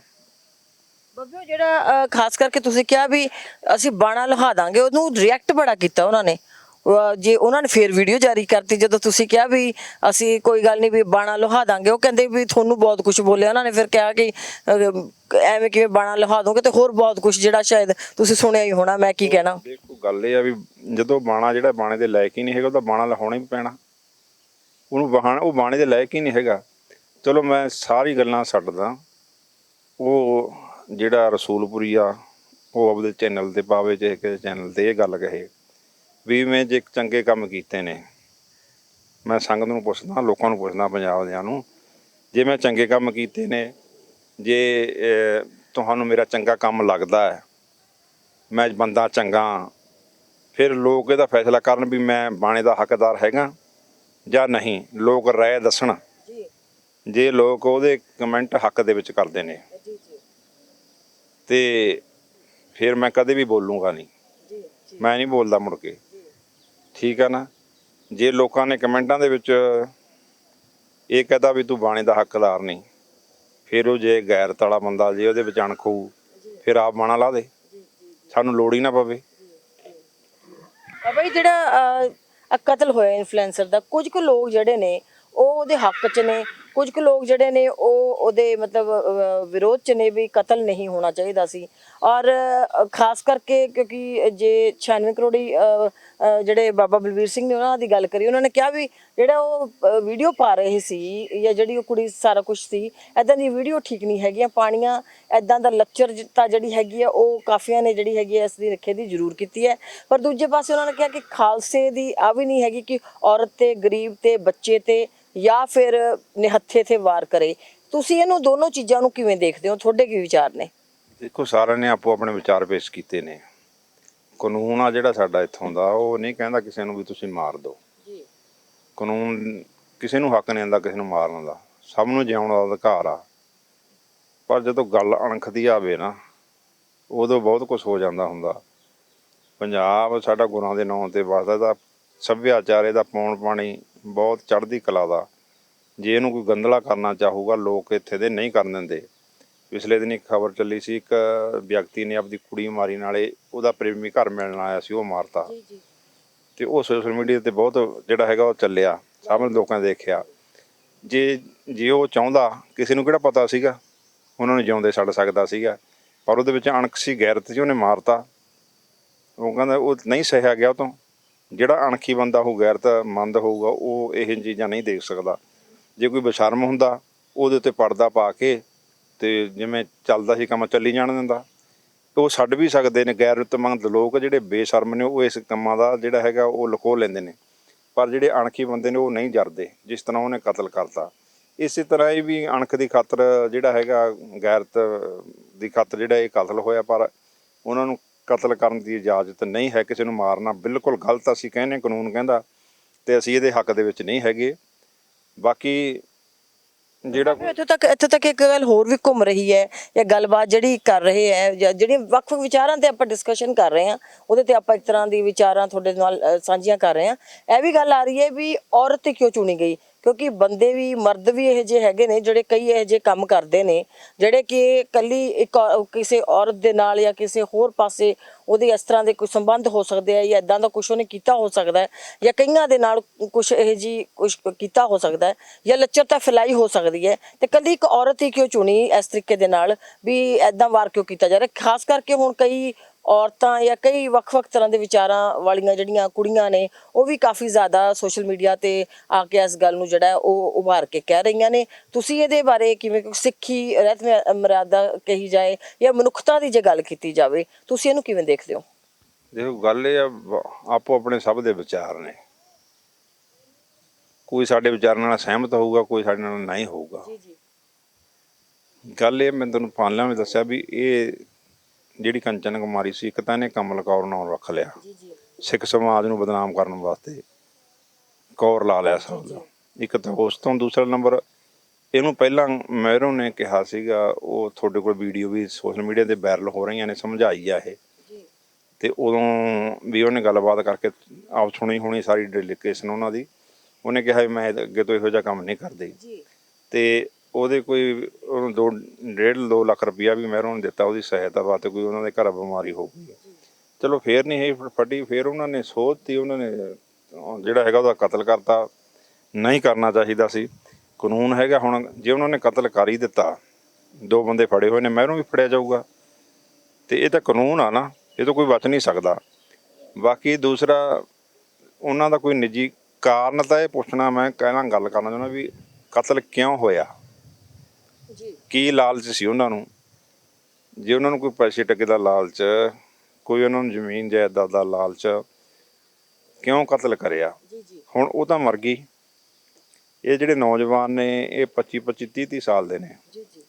ਬੱਬਿਓ ਜਿਹੜਾ ਖਾਸ ਕਰਕੇ ਤੁਸੀਂ ਕਿਹਾ ਵੀ ਅਸੀਂ ਬਾਣਾ ਲਹਾ ਦਾਂਗੇ ਉਹਨੂੰ ਰਿਐਕਟ ਬੜਾ ਕੀਤਾ ਉਹਨਾਂ ਨੇ। ਜੇ ਉਹਨਾਂ ਨੇ ਫੇਰ ਵੀਡੀਓ ਜਾਰੀ ਕਰਤੀ ਜਦੋਂ ਤੁਸੀਂ ਕਿਹਾ ਵੀ ਅਸੀਂ ਕੋਈ ਗੱਲ ਨਹੀਂ ਵੀ ਬਾਣਾ ਲਹਾ ਦਾਂਗੇ ਉਹ ਕਹਿੰਦੇ ਵੀ ਤੁਹਾਨੂੰ ਬਹੁਤ ਕੁਝ ਬੋਲਿਆ। ਉਹਨਾਂ ਨੇ ਫਿਰ ਕਿਹਾ ਕਿ ਐਵੇਂ ਕਿਵੇਂ ਬਾਣਾ ਲਹਾ ਦੋਗੇ ਤੇ ਹੋਰ ਬਹੁਤ ਕੁਝ ਜਿਹੜਾ ਸ਼ਾਇਦ ਤੁਸੀਂ ਸੁਣਿਆ ਹੀ ਹੋਣਾ ਮੈਂ ਕੀ ਕਹਿਣਾ। ਦੇਖੋ ਗੱਲ ਇਹ ਆ ਵੀ ਜਦੋਂ ਬਾਣਾ ਜਿਹੜਾ ਬਾਣੇ ਦੇ ਲਾਇਕ ਹੀ ਨਹੀਂ ਹੈਗਾ ਉਹਦਾ ਬਾਣਾ ਲਹਾਉਣਾ ਹੀ ਪੈਣਾ। ਉਹਨੂੰ ਬਾਣਾ ਉਹ ਬਾਣੇ ਦੇ ਲਾਇਕ ਹੀ ਨਹੀਂ ਹੈਗਾ। ਚਲੋ ਮੈਂ ਸਾਰੀ ਗੱਲਾਂ ਛੱਡਦਾ ਉਹ ਜਿਹੜਾ ਰਸੂਲਪੁਰੀ ਆ, ਉਹ ਆਪਦੇ ਚੈਨਲ ਤੇ ਪਾਵੇ ਜੇ ਕਿਸੇ ਚੈਨਲ ਤੇ ਇਹ ਗੱਲ ਕਹੇ ਵੀ ਮੈਂ ਜੇ ਚੰਗੇ ਕੰਮ ਕੀਤੇ ਨੇ, ਮੈਂ ਸੰਗਤ ਨੂੰ ਪੁੱਛਦਾ, ਲੋਕਾਂ ਨੂੰ ਪੁੱਛਦਾ, ਪੰਜਾਬ ਦਿਆਂ ਨੂੰ, ਜੇ ਮੈਂ ਚੰਗੇ ਕੰਮ ਕੀਤੇ ਨੇ, ਜੇ ਤੁਹਾਨੂੰ ਮੇਰਾ ਚੰਗਾ ਕੰਮ ਲੱਗਦਾ ਹੈ, ਮੈਂ ਬੰਦਾ ਚੰਗਾ ਫਿਰ ਲੋਕ ਇਹਦਾ ਫੈਸਲਾ ਕਰਨ ਵੀ ਮੈਂ ਬਾਣੇ ਦਾ ਹੱਕਦਾਰ ਹੈਗਾ। ਜਾਂ ਨਹੀਂ ਲੋਕ ਰਾਏ ਦੱਸਣ। ਜੀ। ਲੋਕ ਉਹਦੇ ਕਮੈਂਟ ਹੱਕ ਦੇ ਵਿੱਚ ਕਰਦੇ ਨੇ। ਤੇ ਫਿਰ ਮੈਂ ਕਦੇ ਵੀ ਬੋਲੂੰਗਾ ਨਹੀਂ। ਮੈਂ ਨਹੀਂ ਬੋਲਦਾ ਮੁੜ ਕੇ। ਠੀਕ ਆ ਨਾ? ਜੇ ਲੋਕਾਂ ਨੇ ਕਮੈਂਟਾਂ ਦੇ ਵਿੱਚ ਇਹ ਕਹਦਾ ਵੀ ਤੂੰ ਬਾਣੇ ਦਾ ਹੱਕਦਾਰ ਨਹੀਂ ਫਿਰ ਉਹ ਜੇ ਗੈਰਤ ਵਾਲਾ ਬੰਦਾ ਜੇ ਉਹਦੇ ਵਿੱਚ ਅਣਖ ਹੋਊ ਫਿਰ ਆਪ ਬਾਣਾ ਲਾ ਦੇ। ਸਾਨੂੰ ਲੋੜ ਹੀ ਨਾ ਪਵੇ। ਬਾਬਾ ਜੀ। ਜਿਹੜਾ ਆਹ ਕਤਲ ਹੋਇਆ ਇਨਫਲੂਐਂਸਰ ਦਾ। ਕੁਝ ਕੁ ਲੋਕ ਜਿਹੜੇ ਨੇ, ਉਹ ਉਹਦੇ ਹੱਕ 'ਚ ਨੇ ਕੁਝ ਕੁ ਲੋਕ ਜਿਹੜੇ ਨੇ ਉਹ ਉਹਦੇ ਮਤਲਬ ਵਿਰੋਧ 'ਚ ਨੇ ਵੀ ਕਤਲ ਨਹੀਂ ਹੋਣਾ ਚਾਹੀਦਾ ਸੀ। ਔਰ ਖਾਸ ਕਰਕੇ ਕਿਉਂਕਿ ਜੇ 96 ਕਰੋੜੀ ਜਿਹੜੇ ਬਾਬਾ ਬਲਬੀਰ ਸਿੰਘ ਨੇ ਉਹਨਾਂ ਦੀ ਗੱਲ ਕਰੀ, ਉਹਨਾਂ ਨੇ ਕਿਹਾ ਵੀ ਜਿਹੜਾ ਉਹ ਵੀਡੀਓ ਪਾ ਰਹੇ ਸੀ ਜਾਂ ਜਿਹੜੀ ਉਹ ਕੁੜੀ ਸਾਰਾ ਕੁਝ ਸੀ ਐਦਾਂ ਦੀ ਵੀਡੀਓ ਠੀਕ ਨਹੀਂ ਹੈਗੀਆਂ ਪਾਣੀਆਂ ਐਦਾਂ ਦਾ ਲੱਚਰ ਤਾਂ ਜਿਹੜੀ ਹੈਗੀ ਆ, ਉਹ ਕਾਫੀਆਂ ਨੇ ਜਿਹੜੀ ਹੈਗੀ ਆ, ਇਸ ਦੀ ਰੱਖੇ ਦੀ ਜ਼ਰੂਰ ਕੀਤੀ ਹੈ। ਪਰ ਦੂਜੇ ਪਾਸੇ ਉਹਨਾਂ ਨੇ ਕਿਹਾ ਕਿ ਖਾਲਸੇ ਦੀ ਆ ਵੀ ਨਹੀਂ ਹੈਗੀ ਕਿ ਔਰਤ ਤੇ, ਗਰੀਬ ਤੇ, ਬੱਚੇ ਤੇ ਜਾਂ ਫਿਰ ਨਿਹੱਥੇ ਤੇ ਵਾਰ ਕਰੇ। ਤੁਸੀਂ ਇਹਨੂੰ ਦੋਨੋਂ ਚੀਜ਼ਾਂ ਨੂੰ ਕਿਵੇਂ ਦੇਖਦੇ ਹੋ? ਤੁਹਾਡੇ ਕੀ ਵਿਚਾਰ ਨੇ? ਦੇਖੋ ਸਾਰਿਆਂ ਨੇ ਆਪੋ ਆਪਣੇ ਵਿਚਾਰ ਪੇਸ਼ ਕੀਤੇ ਨੇ। ਕਾਨੂੰਨ ਆ ਜਿਹੜਾ ਸਾਡਾ ਇੱਥੋਂ ਦਾ ਉਹ ਨਹੀਂ ਕਹਿੰਦਾ ਕਿਸੇ ਨੂੰ ਵੀ ਤੁਸੀਂ ਮਾਰ ਦਿਓ। ਜੀ। ਕਾਨੂੰਨ ਕਿਸੇ ਨੂੰ ਹੱਕ ਨਹੀਂ ਦਿੰਦਾ ਕਿਸੇ ਨੂੰ ਮਾਰਨ ਦਾ। ਸਭ ਨੂੰ ਜਿਉਣ ਦਾ ਅਧਿਕਾਰ ਆ। ਪਰ ਜਦੋਂ ਗੱਲ ਅਣਖ ਦੀ ਆਵੇ ਨਾ ਉਦੋਂ ਬਹੁਤ ਕੁਝ ਹੋ ਜਾਂਦਾ ਹੁੰਦਾ। ਪੰਜਾਬ ਸਾਡਾ ਗੁਰਾਂ ਦੇ ਨਾਂ ਤੇ ਵਸਦਾ ਦਾ ਸੱਭਿਆਚਾਰ ਇਹਦਾ ਪੌਣ ਪਾਣੀ ਬਹੁਤ ਚੜ੍ਹਦੀ ਕਲਾ ਦਾ। ਜੇ ਇਹਨੂੰ ਕੋਈ ਗੰਦਲਾ ਕਰਨਾ ਚਾਹੂਗਾ ਲੋਕ ਇੱਥੇ ਦੇ ਨਹੀਂ ਕਰਨ ਦਿੰਦੇ। ਪਿਛਲੇ ਦਿਨ ਇੱਕ ਖਬਰ ਚੱਲੀ ਸੀ ਇੱਕ ਵਿਅਕਤੀ ਨੇ ਆਪਦੀ ਕੁੜੀ ਮਾਰੀ ਨਾਲੇ ਉਹਦਾ ਪ੍ਰੇਮੀ ਘਰ ਮਿਲਣ ਆਇਆ ਸੀ ਉਹ ਮਾਰਤਾ। ਤੇ ਉਹ ਸੋਸ਼ਲ ਮੀਡੀਆ ਤੇ ਬਹੁਤ ਜਿਹੜਾ ਹੈਗਾ ਉਹ ਚੱਲਿਆ ਸਾਹਮਣੇ ਲੋਕਾਂ ਨੇ ਦੇਖਿਆ। ਜੇ ਜੇ ਉਹ ਚਾਹੁੰਦਾ ਕਿਸੇ ਨੂੰ ਕਿਹੜਾ ਪਤਾ ਸੀਗਾ? ਉਹਨਾਂ ਨੂੰ ਜਿਉਂਦੇ ਛੱਡ ਸਕਦਾ ਸੀਗਾ। ਪਰ ਉਹਦੇ ਵਿੱਚ ਅਣਖ ਸੀ ਗੈਰਤ ਸੀ ਉਹਨੇ ਮਾਰਤਾ। ਉਹ ਕਹਿੰਦਾ ਉਹ ਨਹੀਂ ਸਹਿਆ ਗਿਆ ਉਹ ਤੋਂ। ਜਿਹੜਾ ਅਣਖੀ ਬੰਦਾ ਉਹ ਗੈਰਤ ਮੰਦ ਹੋਊਗਾ, ਉਹ ਇਹ ਚੀਜ਼ਾਂ ਨਹੀਂ ਦੇਖ ਸਕਦਾ। ਜੇ ਕੋਈ ਬਸ਼ਰਮ ਹੁੰਦਾ, ਉਹਦੇ ਉੱਤੇ ਪਰਦਾ ਪਾ ਕੇ ਤੇ ਜਿਵੇਂ ਚੱਲਦਾ ਸੀ ਕੰਮ, ਚੱਲੀ ਜਾਣ ਦਿੰਦਾ। ਉਹ ਛੱਡ ਵੀ ਸਕਦੇ ਨੇ, ਗੈਰਤਮੰਦ ਲੋਕ ਜਿਹੜੇ ਬੇਸ਼ਰਮ ਨੇ, ਉਹ ਇਸ ਕੰਮਾਂ ਦਾ ਜਿਹੜਾ ਹੈਗਾ, ਉਹ ਲੁਕੋ ਲੈਂਦੇ ਨੇ। ਪਰ ਜਿਹੜੇ ਅਣਖੀ ਬੰਦੇ ਨੇ, ਉਹ ਨਹੀਂ ਜਰਦੇ, ਜਿਸ ਤਰ੍ਹਾਂ ਉਹਨੇ ਕਤਲ ਕਰਤਾ। ਇਸੇ ਤਰ੍ਹਾਂ ਇਹ ਵੀ ਅਣਖ ਦੀ ਖਾਤਰ ਜਿਹੜਾ ਹੈਗਾ, ਗੈਰਤ ਦੀ ਖਾਤਰ ਜਿਹੜਾ ਇਹ ਕਤਲ ਹੋਇਆ, ਪਰ ਉਹਨਾਂ ਨੂੰ ਕਤਲ ਕਰਨ ਦੀ ਇਜਾਜ਼ਤ ਨਹੀਂ ਹੈ, ਕਿਸੇ ਨੂੰ ਮਾਰਨਾ ਬਿਲਕੁਲ ਗਲਤ ਅਸੀਂ ਕਹਿੰਦੇ ਕਾਨੂੰਨ ਕਹਿੰਦਾ ਤੇ ਅਸੀਂ ਇਹਦੇ ਹੱਕ ਦੇ ਵਿੱਚ ਨਹੀਂ ਹੈਗੇ। ਬਾਕੀ ਜਿਹੜਾ ਵੀ ਤੱਕ, ਇੱਥੋਂ ਤੱਕ ਇੱਕ ਗੱਲ ਹੋਰ ਵੀ ਘੁੰਮ ਰਹੀ ਹੈ, ਜਾਂ ਗੱਲਬਾਤ ਜਿਹੜੀ ਕਰ ਰਹੇ ਹੈ, ਜਾਂ ਜਿਹੜੀ ਵੱਖ-ਵੱਖ ਵਿਚਾਰਾਂ ਤੇ ਆਪਾਂ ਡਿਸਕਸ਼ਨ ਕਰ ਰਹੇ ਹਾਂ, ਉਹਦੇ ਤੇ ਆਪਾਂ ਇੱਕ ਤਰ੍ਹਾਂ ਦੀ ਵਿਚਾਰਾਂ ਤੁਹਾਡੇ ਨਾਲ ਸਾਂਝੀਆਂ ਕਰ ਰਹੇ ਹਾਂ। ਇਹ ਵੀ ਗੱਲ ਆ ਰਹੀ ਹੈ ਵੀ ਔਰਤ ਕਿਉਂ ਚੁਣੀ ਗਈ? ਕਿਉਂਕਿ ਬੰਦੇ ਵੀ, ਮਰਦ ਵੀ ਇਹ ਜਿਹੇ ਹੈਗੇ ਨੇ ਜਿਹੜੇ ਕਈ ਇਹ ਜਿਹੇ ਕੰਮ ਕਰਦੇ ਨੇ, ਜਿਹੜੇ ਕਿ ਕੱਲੀ ਇੱਕ ਕਿਸੇ ਔਰਤ ਦੇ ਨਾਲ ਜਾਂ ਕਿਸੇ ਹੋਰ ਪਾਸੇ ਉਹਦੇ ਇਸ ਤਰ੍ਹਾਂ ਦੇ ਕੋਈ ਸੰਬੰਧ ਹੋ ਸਕਦੇ ਆ ਜਾਂ ਇਦਾਂ ਦਾ ਕੁਝ ਉਹਨੇ ਕੀਤਾ ਹੋ ਸਕਦਾ ਹੈ ਜਾਂ ਕਈਆਂ ਦੇ ਨਾਲ ਕੁਝ ਇਹ ਜੀ ਕੁਝ ਕੀਤਾ ਹੋ ਸਕਦਾ ਹੈ ਜਾਂ ਲੱਚਰਤਾ ਫੈਲਾਈ ਹੋ ਸਕਦੀ ਹੈ, ਤੇ ਕੱਲੀ ਇੱਕ ਔਰਤ ਹੀ ਕਿਉਂ ਚੁਣੀ ਇਸ ਤਰੀਕੇ ਦੇ ਨਾਲ ਵੀ ਐਦਾਂ ਵਾਰ ਕਿਉਂ ਕੀਤਾ ਜਾ ਰਿਹਾ, ਖਾਸ ਕਰਕੇ ਹੁਣ ਕਈ ਔਰਤਾਂ ਜਾਂ ਕਈ ਵੱਖ-ਵੱਖ ਤਰ੍ਹਾਂ ਦੇ ਵਿਚਾਰਾਂ ਵਾਲੀਆਂ ਜਿਹੜੀਆਂ ਕੁੜੀਆਂ ਨੇ ਉਹ ਵੀ ਕਾਫੀ ਜ਼ਿਆਦਾ ਸੋਸ਼ਲ ਮੀਡੀਆ ਤੇ ਆ ਕੇ ਇਸ ਗੱਲ ਨੂੰ ਜਿਹੜਾ ਉਹ ਉਭਾਰ ਕੇ ਕਹਿ ਰਹੀਆਂ ਨੇ। ਤੁਸੀਂ ਇਹਦੇ ਬਾਰੇ ਕਿਵੇਂ ਸਿੱਖੀ ਰਹਿਤ ਮਰਿਆਦਾ ਕਹੀ ਜਾਏ ਜਾਂ ਮਨੁੱਖਤਾ ਦੀ ਜੇ ਗੱਲ ਕੀਤੀ ਜਾਵੇ ਤੁਸੀਂ ਇਹਨੂੰ ਕਿਵੇਂ ਦੇਖਦੇ ਹੋ? ਦੇਖੋ ਗੱਲ ਇਹ ਆ ਵ- ਆਪੋ ਆਪਣੇ ਸਭ ਦੇ ਵਿਚਾਰ ਨੇ। ਕੋਈ ਸਾਡੇ ਵਿਚਾਰਾਂ ਨਾਲ ਸਹਿਮਤ ਹੋਊਗਾ ਕੋਈ ਸਾਡੇ ਨਾਲ ਨਹੀਂ ਹੋਊਗਾ। ਜੀ ਜੀ। ਗੱਲ ਇਹ ਮੈਂ ਤੁਹਾਨੂੰ ਪਾਲਿਆਂ ਵਿੱਚ ਦੱਸਿਆ ਵੀ ਇਹ ਜਿਹੜੀ ਕੰਚਨ ਕੁਮਾਰੀ ਸੀ ਇੱਕ ਤਾਂ ਇਹਨੇ ਕਮਲ ਕੌਰ ਨਾਮ ਰੱਖ ਲਿਆ। ਸਿੱਖ ਸਮਾਜ ਨੂੰ ਬਦਨਾਮ ਕਰਨ ਵਾਸਤੇ ਕੌਰ ਲਾ ਲਿਆ ਸ਼ਬਦ ਇੱਕ ਤਾਂ ਉਸ ਤੋਂ ਦੂਸਰਾ ਨੰਬਰ ਇਹਨੂੰ ਪਹਿਲਾਂ ਮਹਿਰੋਂ ਨੇ ਕਿਹਾ ਸੀਗਾ ਉਹ ਤੁਹਾਡੇ ਕੋਲ ਵੀਡੀਓ ਵੀ ਸੋਸ਼ਲ ਮੀਡੀਆ ਤੇ ਵਾਇਰਲ ਹੋ ਰਹੀਆਂ ਨੇ ਸਮਝਾਈ ਆ ਇਹ। ਤੇ ਉਦੋਂ ਵੀ ਉਹਨੇ ਗੱਲਬਾਤ ਕਰਕੇ ਆਪ ਸੁਣੀ ਹੋਣੀ ਸਾਰੀ ਡੈਲੀਗੇਸ਼ਨ ਉਹਨਾਂ ਦੀ। ਉਹਨੇ ਕਿਹਾ ਵੀ ਮੈਂ ਅੱਗੇ ਤੋਂ ਇਹੋ ਜਿਹਾ ਕੰਮ ਨਹੀਂ ਕਰਦੀ। ਜੀ। ਤੇ ਉਹਦੇ ਕੋਈ ਉਹਨੂੰ ਦੋ, ਡੇਢ ਦੋ ਲੱਖ ਰੁਪਇਆ ਵੀ ਮਹਿਰੋਂ ਨੇ ਦਿੱਤਾ ਉਹਦੀ ਸਹਾਇਤਾ ਵਾਸਤੇ, ਕੋਈ ਉਹਨਾਂ ਦੇ ਘਰ ਬਿਮਾਰੀ ਹੋ ਗਈ ਚਲੋ ਫੇਰ ਨਹੀਂ ਇਹ ਫੱਟੀ, ਫੇਰ ਉਹਨਾਂ ਨੇ ਸੋਚਤੀ ਉਹਨਾਂ ਨੇ ਜਿਹੜਾ ਹੈਗਾ ਉਹਦਾ ਕਤਲ ਕਰਤਾ। ਨਹੀਂ ਕਰਨਾ ਚਾਹੀਦਾ ਸੀ। ਕਾਨੂੰਨ ਹੈਗਾ ਹੁਣ, ਜੇ ਉਹਨਾਂ ਨੇ ਕਤਲ ਕਰ ਹੀ ਦਿੱਤਾ, ਦੋ ਬੰਦੇ ਫੜੇ ਹੋਏ ਨੇ ਮਹਿਰੋਂ ਵੀ ਫੜਿਆ ਜਾਊਗਾ। ਤੇ ਇਹ ਤਾਂ ਕਾਨੂੰਨ ਆ ਨਾ, ਇਹ ਤੋਂ ਕੋਈ ਬਚ ਨਹੀਂ ਸਕਦਾ। ਬਾਕੀ ਦੂਸਰਾ, ਉਹਨਾਂ ਦਾ ਕੋਈ ਨਿੱਜੀ ਕਾਰਨ ਤਾਂ ਇਹ ਪੁੱਛਣਾ, ਮੈਂ ਕਹਿਣਾ, ਗੱਲ ਕਰਨਾ ਚਾਹੁੰਦਾ ਵੀ ਕਤਲ ਕਿਉਂ ਹੋਇਆ? ਕੀ ਲਾਲਚ ਸੀ ਉਹਨਾਂ ਨੂੰ? ਜੇ ਉਹਨਾਂ ਨੂੰ ਕੋਈ ਪੈਸੇ ਟਕੇ ਦਾ ਲਾਲਚ ਕੋਈ ਉਹਨਾਂ ਨੂੰ ਜ਼ਮੀਨ ਜਾਇਦਾਦ ਦਾ ਲਾਲਚ ਕਿਉਂ ਕਤਲ ਕਰਿਆ? ਹੁਣ ਉਹ ਤਾਂ ਮਰ ਗਈ। ਇਹ ਜਿਹੜੇ ਨੌਜਵਾਨ ਨੇ ਇਹ 25 25 30 30 ਸਾਲ ਦੇ ਨੇ। ਜੀ ਜੀ।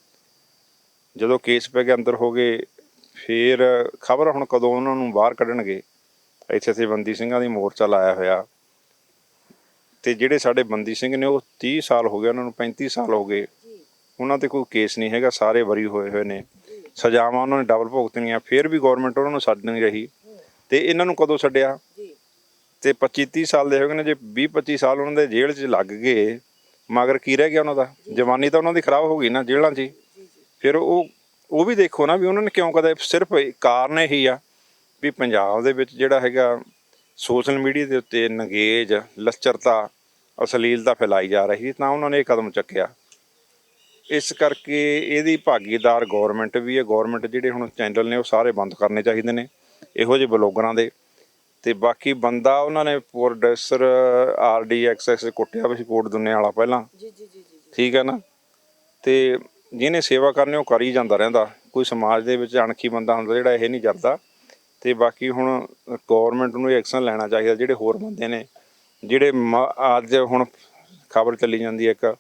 ਜਦੋਂ ਕੇਸ ਪੈ ਕੇ ਅੰਦਰ ਹੋ ਗਏ ਫੇਰ ਖਬਰ ਹੁਣ ਕਦੋਂ ਉਹਨਾਂ ਨੂੰ ਬਾਹਰ ਕੱਢਣਗੇ? ਇੱਥੇ ਤੇ ਬੰਦੀ ਸਿੰਘਾਂ ਦੀ ਮੋਰਚਾ ਲਾਇਆ ਹੋਇਆ। ਤੇ ਜਿਹੜੇ ਸਾਡੇ ਬੰਦੀ ਸਿੰਘ ਨੇ ਉਹ 30 ਸਾਲ ਹੋ ਗਏ ਉਹਨਾਂ ਨੂੰ 35 ਸਾਲ ਹੋ ਗਏ। ਉਹਨਾਂ ਤੇ ਕੋਈ ਕੇਸ ਨਹੀਂ ਹੈਗਾ ਸਾਰੇ ਬਰੀ ਹੋਏ ਹੋਏ ਨੇ। ਸਜ਼ਾਵਾਂ ਉਹਨਾਂ ਨੇ ਡਬਲ ਭੁਗਤਣੀਆਂ ਫਿਰ ਵੀ ਗਵਰਨਮੈਂਟ ਉਹਨਾਂ ਨੂੰ ਛੱਡ ਨਹੀਂ ਰਹੀ। ਤੇ ਇਹਨਾਂ ਨੂੰ ਕਦੋਂ ਛੱਡਿਆ ਤੇ 25 30 ਸਾਲ ਦੇ ਹੋ ਗਏ ਨੇ ਜੇ 20 25 ਸਾਲ ਉਹਨਾਂ ਦੇ ਜੇਲ੍ਹ 'ਚ ਲੱਗ ਗਏ ਮਗਰ ਕੀ ਰਹਿ ਗਿਆ ਉਹਨਾਂ ਦਾ? ਜਵਾਨੀ ਤਾਂ ਉਹਨਾਂ ਦੀ ਖਰਾਬ ਹੋ ਗਈ ਨਾ ਜੇਲ੍ਹਾਂ 'ਚ ਫਿਰ ਉਹ ਉਹ ਵੀ ਦੇਖੋ ਨਾ ਵੀ ਉਹਨਾਂ ਨੇ ਕਿਉਂ ਕਦੇ ਸਿਰਫ ਕਾਰਨ ਇਹੀ ਆ ਵੀ ਪੰਜਾਬ ਦੇ ਵਿੱਚ ਜਿਹੜਾ ਹੈਗਾ ਸੋਸ਼ਲ ਮੀਡੀਆ ਦੇ ਉੱਤੇ ਨਗੇਜ ਲੱਚਰਤਾ ਅਸ਼ਲੀਲਤਾ ਫੈਲਾਈ ਜਾ ਰਹੀ ਤਾਂ ਉਹਨਾਂ ਨੇ ਇਹ ਕਦਮ ਚੱਕਿਆ। ਇਸ ਕਰਕੇ ਇਹਦੀ ਭਾਗੀਦਾਰ ਗਵਰਨਮੈਂਟ ਵੀ ਹੈ। ਗਵਰਨਮੈਂਟ ਜਿਹੜੇ ਹੁਣ ਚੈਨਲ ਨੇ ਉਹ ਸਾਰੇ ਬੰਦ ਕਰਨੇ ਚਾਹੀਦੇ ਨੇ ਇਹੋ ਜਿਹੇ ਬਲੌਗਰਾਂ ਦੇ। ਤੇ ਬਾਕੀ ਬੰਦਾ ਉਹਨਾਂ ਨੇ ਪ੍ਰੋਡਿਊਸਰ ਆਰਡੀ ਐਕਸਐਸ ਕੁੱਟਿਆ ਵੀ ਕੋਟ ਦੁੰਨੇ ਵਾਲਾ ਪਹਿਲਾਂ। ਜੀ ਜੀ ਜੀ ਜੀ ਠੀਕ ਹੈ ਨਾ? ਤੇ ਜਿਹਨੇ ਸੇਵਾ ਕਰਨੀ ਉਹ ਕਰ ਹੀ ਜਾਂਦਾ ਰਹਿੰਦਾ। ਕੋਈ ਸਮਾਜ ਦੇ ਵਿੱਚ ਅਣਖੀ ਬੰਦਾ ਹੁੰਦਾ ਜਿਹੜਾ ਇਹ ਨਹੀਂ ਜਰਦਾ ਤੇ ਬਾਕੀ ਹੁਣ ਗਵਰਨਮੈਂਟ ਨੂੰ ਐਕਸ਼ਨ ਲੈਣਾ ਚਾਹੀਦਾ ਜਿਹੜੇ ਹੋਰ ਬੰਦੇ ਨੇ ਜਿਹੜੇ ਅੱਜ ਹੁਣ ਖਬਰ ਚੱਲੀ ਜਾਂਦੀ ਹੈ ਇੱਕ